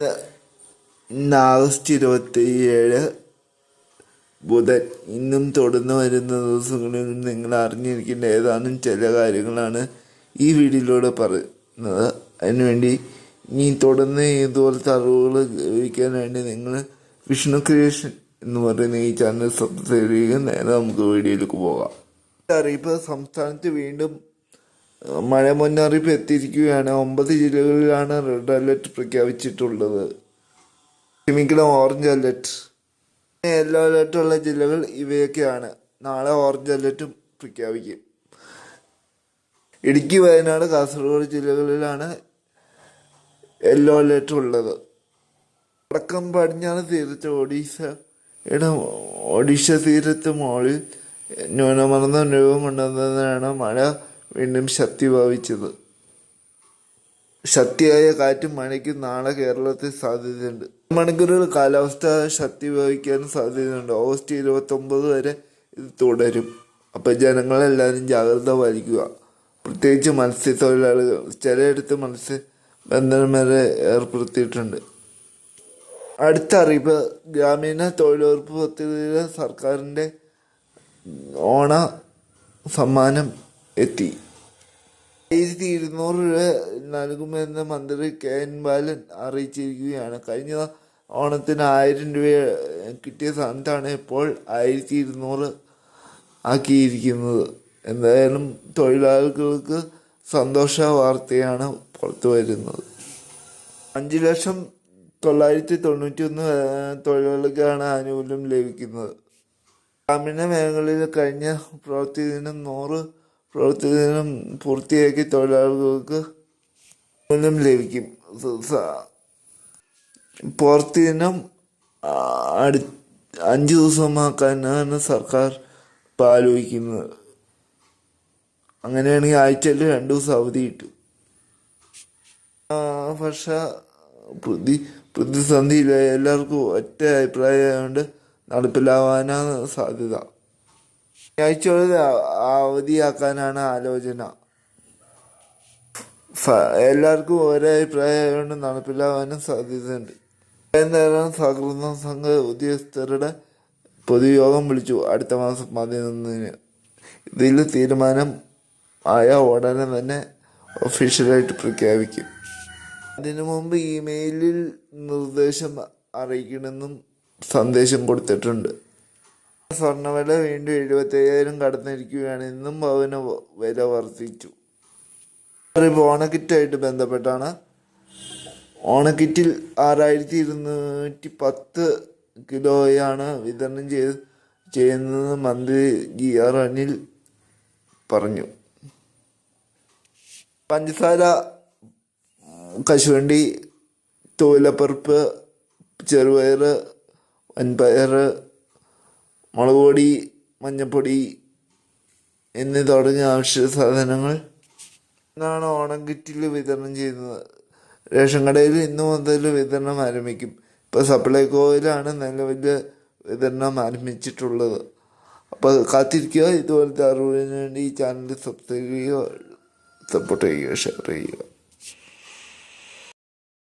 ഇന്ന് ആഗസ്റ്റ് ഇരുപത്തി ഏഴ് ബുധൻ ഇന്നും തുടർന്ന് വരുന്ന ദിവസങ്ങളിൽ നിങ്ങൾ അറിഞ്ഞിരിക്കേണ്ട ഏതാനും ചില കാര്യങ്ങളാണ് ഈ വീഡിയോയിലൂടെ പറയുന്നത്. അതിനുവേണ്ടി ഇനി തുടർന്ന് ഇതുപോലത്തെ അറിവുകൾ ലഭിക്കാൻ വേണ്ടി നിങ്ങൾ വിഷ്ണു ക്രിയേഷൻ എന്ന് പറയുന്ന ഈ ചാനൽ സബ്സ്ക്രൈബ് ചെയ്യുക. നേരെ നമുക്ക് വീഡിയോയിലേക്ക് പോകാം. അറിയിപ്പ് സംസ്ഥാനത്ത് വീണ്ടും മഴ മുന്നറിയിപ്പ് എത്തിയിരിക്കുകയാണ് ഒമ്പത് ജില്ലകളിലാണ് റെഡ് അലർട്ട് പ്രഖ്യാപിച്ചിട്ടുള്ളത്. ക്ഷമിക്കണം ഓറഞ്ച് അലർട്ട്. യെല്ലോ അലർട്ടുള്ള ജില്ലകൾ ഇവയൊക്കെയാണ്. നാളെ ഓറഞ്ച് അലർട്ടും പ്രഖ്യാപിക്കും. ഇടുക്കി വയനാട് കാസർഗോഡ് ജില്ലകളിലാണ് യെല്ലോ അലർട്ട് ഉള്ളത്. വടക്കം പടിഞ്ഞാറ് തീരത്ത് ഒഡീസയുടെ ഒഡീഷ തീരത്ത് മുകളിൽ ന്യൂനമർദ്ദം രൂപമുണ്ടെന്നതാണ് മഴ വീണ്ടും ശക്തി പ്രാപിച്ചത് ശക്തിയായ കാറ്റും മഴയ്ക്കും നാളെ കേരളത്തിൽ സാധ്യതയുണ്ട്. മണിക്കൂറുകൾ കാലാവസ്ഥ ശക്തി പ്രാപിക്കാൻ സാധ്യതയുണ്ട്. ഓഗസ്റ്റ് ഇരുപത്തി ഒമ്പത് വരെ ഇത് തുടരും. അപ്പം ജനങ്ങളെല്ലാവരും ജാഗ്രത പാലിക്കുക. പ്രത്യേകിച്ച് മത്സ്യത്തൊഴിലാളികൾ. ചിലയിടത്ത് മത്സ്യബന്ധനം വരെ ഏർപ്പെടുത്തിയിട്ടുണ്ട്. അടുത്ത അറിയിപ്പ് ഗ്രാമീണ തൊഴിലുറപ്പ് പദ്ധതിയിലെ സർക്കാരിന്റെ ഓണ സമ്മാനം എത്തി. ആയിരത്തി ഇരുന്നൂറ് രൂപ നൽകുമെന്ന് മന്ത്രി കെ എൻ ബാലൻ അറിയിച്ചിരിക്കുകയാണ്. കഴിഞ്ഞ ഓണത്തിന് ആയിരം രൂപ കിട്ടിയ സ്ഥാനത്താണ് ഇപ്പോൾ ആയിരത്തി ഇരുന്നൂറ് ആക്കിയിരിക്കുന്നത്. എന്തായാലും തൊഴിലാളികൾക്ക് സന്തോഷ വാർത്തയാണ് പുറത്തു വരുന്നത്. അഞ്ച് ലക്ഷം തൊള്ളായിരത്തി തൊണ്ണൂറ്റി ഒന്ന് തൊഴിലാളികൾക്കാണ് ആനുകൂല്യം ലഭിക്കുന്നത്. ഗ്രാമീണ മേഖലയിൽ കഴിഞ്ഞ പ്രവൃത്തി ദിനം നൂറ് പ്രവൃത്തി ദിനം പൂർത്തിയാക്കി തൊഴിലാളികൾക്ക് മൂലം ലഭിക്കും. പ്രവൃത്തി അടു അഞ്ച് ദിവസമാക്കാനാണ് സർക്കാർ ഇപ്പോൾ ആലോചിക്കുന്നത് അങ്ങനെയാണെങ്കിൽ ആഴ്ചയിൽ രണ്ട് ദിവസം അവധി കിട്ടും. പക്ഷെ പ്രതി പ്രതിസന്ധിയിൽ എല്ലാവർക്കും ഒറ്റ അഭിപ്രായമായതുകൊണ്ട് നടപ്പിലാവാനാണ് സാധ്യത. ആഴ്ചകളിൽ അവധിയാക്കാനാണ് ആലോചന. എല്ലാവർക്കും ഒരേ അഭിപ്രായമായതുകൊണ്ട് നടപ്പിലാവാനും സാധ്യതയുണ്ട്. നേരം സഹകരണ സംഘ ഉദ്യോഗസ്ഥരുടെ പൊതുയോഗം വിളിച്ചു. അടുത്ത മാസം പതിനൊന്നിന് ഇതിൽ തീരുമാനം ആയ ഉടനെ തന്നെ ഒഫീഷ്യലായിട്ട് പ്രഖ്യാപിക്കും. അതിനു മുമ്പ് ഇമെയിലിൽ നിർദ്ദേശം അറിയിക്കണമെന്നും സന്ദേശം കൊടുത്തിട്ടുണ്ട്. സ്വർണവില വീണ്ടും എഴുപത്തി അയ്യായിരം കടന്നിരിക്കുകയാണ്. ഇന്നും ഭവന വില വർദ്ധിച്ചു. ഓണക്കിറ്റായിട്ട് ബന്ധപ്പെട്ടാണ്. ഓണക്കിറ്റിൽ ആറായിരത്തി ഇരുന്നൂറ്റി പത്ത് കിലോയാണ് വിതരണം ചെയ്ത് ചെയ്യുന്നത് മന്ത്രി ജി ആർ അനിൽ പറഞ്ഞു. പഞ്ചസാര കശുവണ്ടി തൂലപ്പറുപ്പ് ചെറുപയർ വൻപയർ മുളക് പൊടി മഞ്ഞൾപ്പൊടി എന്നീ തുടങ്ങിയ ആവശ്യ സാധനങ്ങൾ എന്നാണ് ഓണം കിറ്റിൽ വിതരണം ചെയ്യുന്നത്. റേഷൻ കടയിൽ ഇന്നു മുതൽ വിതരണം ആരംഭിക്കും. ഇപ്പോൾ സപ്ലൈകോയിലാണ് നിലവിൽ വിതരണം ആരംഭിച്ചിട്ടുള്ളത്. അപ്പോൾ കാത്തിരിക്കുക. ഇതുപോലത്തെ അറിവിന് വേണ്ടി ഈ ചാനൽ സബ്സ്ക്രൈബ് ചെയ്യുക സപ്പോർട്ട് ചെയ്യുക ഷെയർ ചെയ്യുക.